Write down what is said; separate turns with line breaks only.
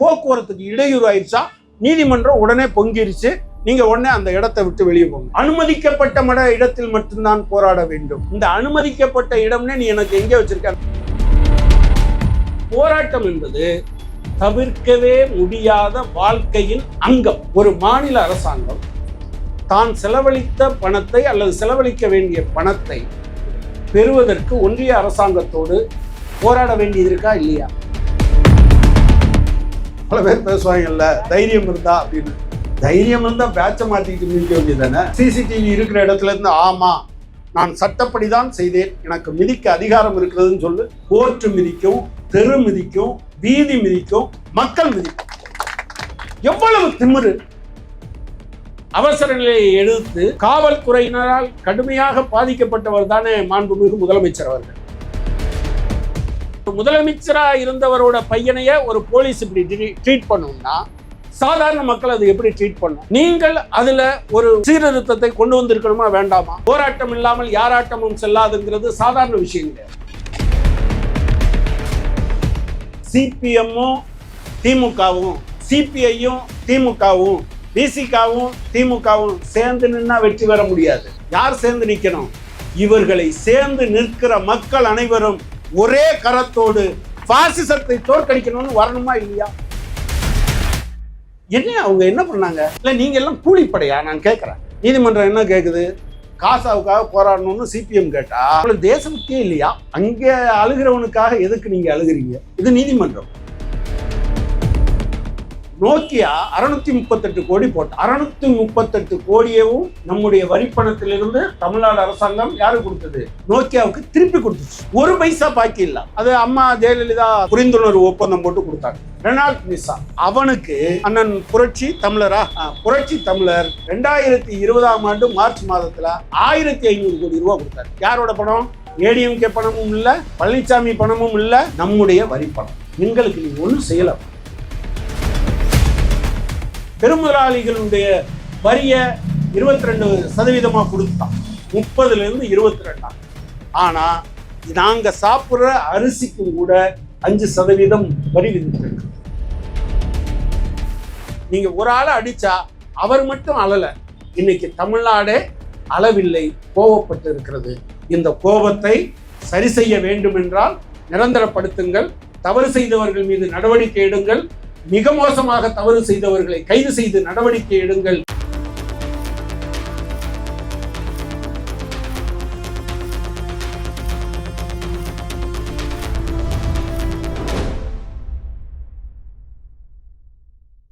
போக்குவரத்துக்கு இடையூறு ஆயிடுச்சா நீதிமன்றம் உடனே பொங்கிருச்சு. நீங்க உடனே அந்த இடத்தை விட்டு வெளியே போங்க. அனுமதிக்கப்பட்ட மட இடத்தில் மட்டும்தான் போராட வேண்டும். இந்த அனுமதிக்கப்பட்ட இடம்னே நீ எனக்கு எங்கே வச்சிருக்க? போராட்டம் என்பது தவிர்க்கவே முடியாத வாழ்க்கையின் அங்கம். ஒரு மாநில அரசாங்கம் தான் செலவழித்த பணத்தை அல்லது செலவழிக்க வேண்டிய பணத்தை பெறுவதற்கு ஒன்றிய அரசாங்கத்தோடு போராட வேண்டியது இருக்கா இல்லையா? பல பேர் பேசுவாங்கல்ல தைரியம் இருந்தா அப்படின்னு. தைரியம் இருந்தால் பேட்சை மாற்றிக்கிட்டு மிதிக்க வேண்டியதானே சிசிடிவி இருக்கிற இடத்துல இருந்து ஆமாம் நான் சட்டப்படி தான் செய்தேன். எனக்கு மிதிக்க அதிகாரம் இருக்கிறதுன்னு சொல்லு. கோர்ட்டு மிதிக்கும் தெரு மிதிக்கும் வீதி மிதிக்கும் மக்கள் மிதிக்கும். எவ்வளவு திமிரு. அவசர நிலையை எடுத்து காவல்துறையினரால் கடுமையாக பாதிக்கப்பட்டவர் தானே மாண்புமிகு முதலமைச்சர் அவர்கள். முதலமைச்சரா இருந்தவரோட பையனைய ஒரு போலீஸ் இப்படி ட்ரீட் பண்ணணும்னா சாதாரண மக்கள் அது எப்படி ட்ரீட் பண்ணும் நீங்கள் அதுல ஒரு சீர்திருத்தத்தை கொண்டு வந்திருக்கணுமா வேண்டாமா? போராட்டம் இல்லாமல் யாராட்டமும் செல்லாதுங்கிறது சாதாரண விஷயம் கிடையாது. சிபிஎம்மும் திமுகவும் சிபிஐயும் திமுகவும் பிசிகாவும் திமுகவும் சேர்ந்து நின்னா வெற்றி பெற முடியாது. யார் சேர்ந்து நிற்கணும் இவர்களை சேர்ந்து நிற்கிற மக்கள் அனைவரும் ஒரே கரத்தோடு பாசிசத்தை தோற்கடிக்கணும்னு வரணுமா இல்லையா? என்ன அவங்க என்ன பண்ணாங்க? இல்ல நீங்க எல்லாம் கூலிப்படையா? நான் கேட்குறேன் நீதிமன்றம் என்ன கேக்குது? காசாவுக்காக போராடணும்னு சிபிஎம் கேட்டா உங்களுக்கு தேசபக்தியே இல்லையா? அங்கே அழுகிறவனுக்காக எதுக்கு நீங்க அழுகிறீங்க? இது நீதிமன்றம். நோக்கியா அறுநூத்தி முப்பத்தெட்டு கோடி போட்டு. அறுநூத்தி முப்பத்தெட்டு கோடியவும் நம்முடைய வரிப்பணத்திலிருந்து தமிழ்நாடு அரசாங்கம் யாரு கொடுத்தது? நோக்கியாவுக்கு திருப்பி கொடுத்துச்சு. ஒரு பைசா பாக்கி இல்ல. அது அம்மா ஜெயலலிதா புரிந்துணர்வு ஒப்பந்தம் போட்டு கொடுத்தாங்க. ரெனால்ட் மிஸ்ஸா அவனுக்கு அண்ணன் புரட்சி தமிழரா? புரட்சி தமிழர் ரெண்டாயிரத்தி இருபதாம் ஆண்டு மார்ச் மாதத்துல ஆயிரத்தி ஐநூறு கோடி ரூபாய் கொடுத்தாரு. யாரோட பணம்? ஏடிஎம்கே பணமும் இல்ல பழனிசாமி பணமும் இல்ல நம்முடைய வரி பணம். எங்களுக்கு நீ ஒன்றும் செய்யலாம் பெருமுதலாளிகளுடைய வரிய இருபத்தி ரெண்டு சதவீதமா கொடுத்தான் முப்பதுல இருந்து இருபத்தி ரெண்டாம் ஆனா நாங்க சாப்பிடுற அரிசிக்கும் கூட அஞ்சு சதவீதம் வரி விதித்திருக்கு நீங்க ஒரு ஆளை அடிச்சா அவர் மட்டும் அழல. இன்னைக்கு தமிழ்நாடே அளவில்லை கோபப்பட்டு இருக்கிறது இந்த கோபத்தை சரி செய்ய வேண்டும் என்றால் நிரந்தரப்படுத்துங்கள் தவறு செய்தவர்கள் மீது நடவடிக்கை எடுங்கள் மிக மோசமாக தவறு செய்தவர்களை கைது செய்து நடவடிக்கை எடுங்கள்.